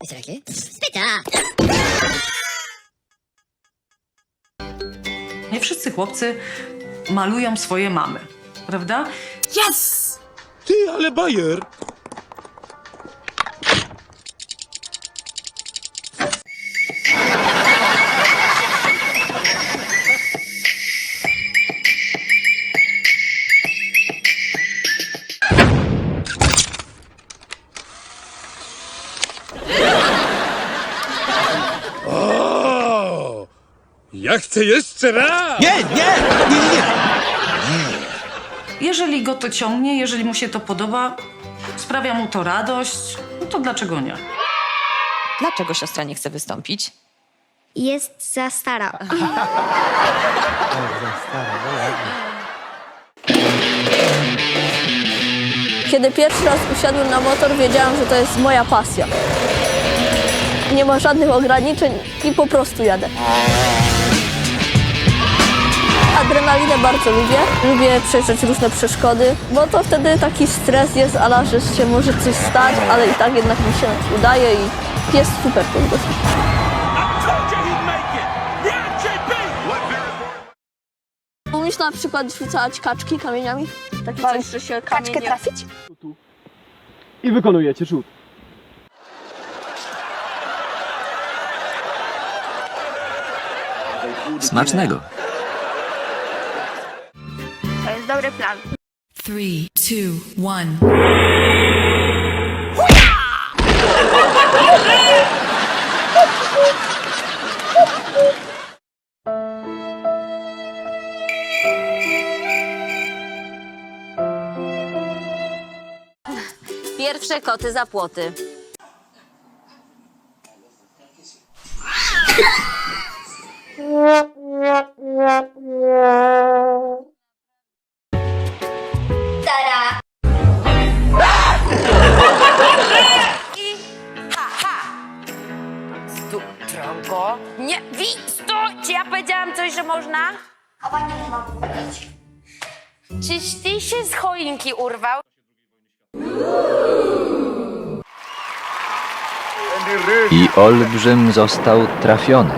Wysoki. Pyta. Nie wszyscy chłopcy malują swoje mamy, prawda? Yes! Ty, ale bajer! Ja chcę jeszcze raz! Nie, nie, nie, nie. Jeżeli go to ciągnie, jeżeli mu się to podoba, sprawia mu to radość, no to dlaczego nie? Dlaczego siostra nie chce wystąpić? Jest za stara. Kiedy pierwszy raz usiadłem na motor, wiedziałem, że to jest moja pasja. Nie ma żadnych ograniczeń i po prostu jadę. Adrenalinę bardzo lubię. Lubię przejeżdżać różne przeszkody, bo to wtedy taki stres jest, ala, że się może coś stać, ale i tak jednak mi się udaje i jest super po prostu. Umiesz na przykład rzucać kaczki kamieniami? Takie coś, że się kamienie... trafić? i wykonujecie rzut. Smacznego. Dobry plan. Three, two, one. Pierwsze koty za płoty. Się z choinki urwał? I olbrzym został trafiony.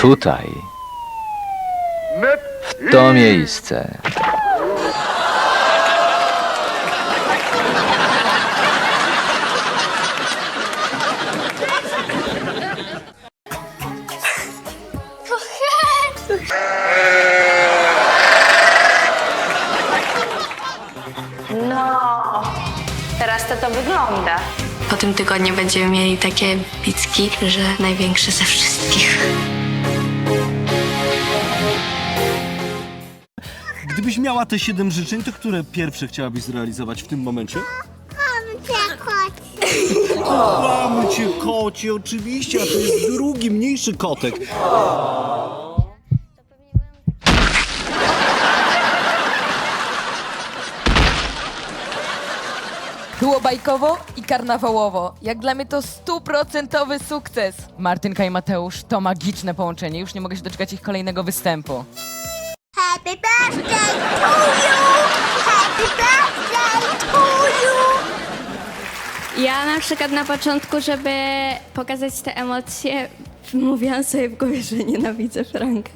Tutaj. W to miejsce. To to wygląda. Po tym tygodniu będziemy mieli takie bicki, że największe ze wszystkich. Gdybyś miała te siedem życzeń, to które pierwsze chciałabyś zrealizować w tym momencie? Mamy cię kocie, oczywiście, a to jest drugi, mniejszy kotek. Było bajkowo i karnawałowo. Jak dla mnie to stuprocentowy sukces. Martynka i Mateusz to magiczne połączenie. Już nie mogę się doczekać ich kolejnego występu. Happy birthday to you! Happy birthday to you! Ja na przykład na początku, żeby pokazać te emocje, mówiłam sobie w głowie, że nienawidzę Franka.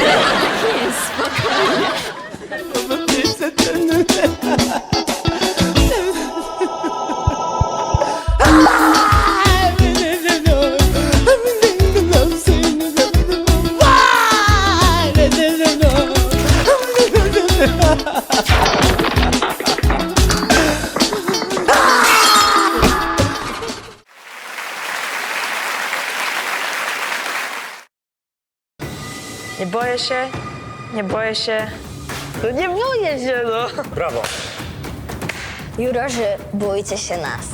Ale tak nie jest, spokojnie. Boję się, nie boję się. No nie boję się, no. Jurorzy, bójcie się nas.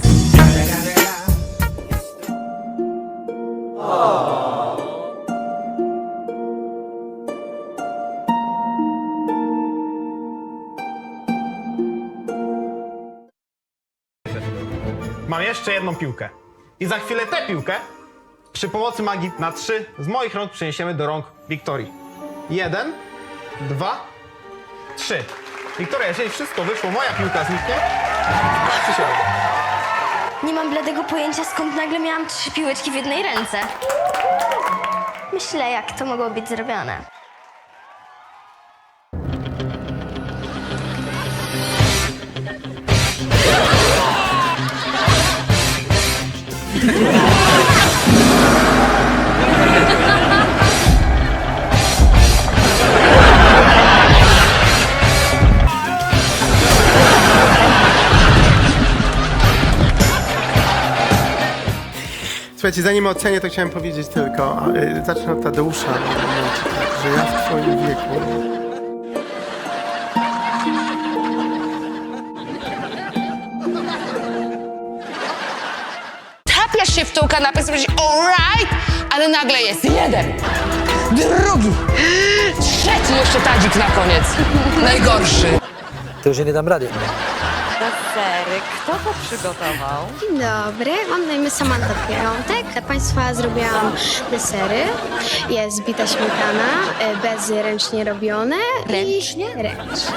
Mam jeszcze jedną piłkę. I za chwilę tę piłkę przy pomocy magii na trzy z moich rąk przeniesiemy do rąk Wiktorii. Jeden, dwa, trzy. Wiktoria, jeżeli wszystko wyszło, moja piłka zniknie. Nie mam bladego pojęcia, skąd nagle miałam trzy piłeczki w jednej ręce. Myślę, jak to mogło być zrobione. Słuchajcie, zanim ocenię, to chciałem powiedzieć tylko, y, zacznę od Tadeusza, że ja w twoim wieku Tapiasz się w tą kanapę, sobie alright, ale nagle jest jeden, drugi, trzeci jeszcze tadzik na koniec. Najgorszy. To już nie dam rady. Desery, kto to przygotował? Dzień dobry, mam na imię Samantha Piątek. Dla Państwa zrobiłam desery. Jest bita śmietana, e, bezręcznie robione. Ręcznie? Ręcznie.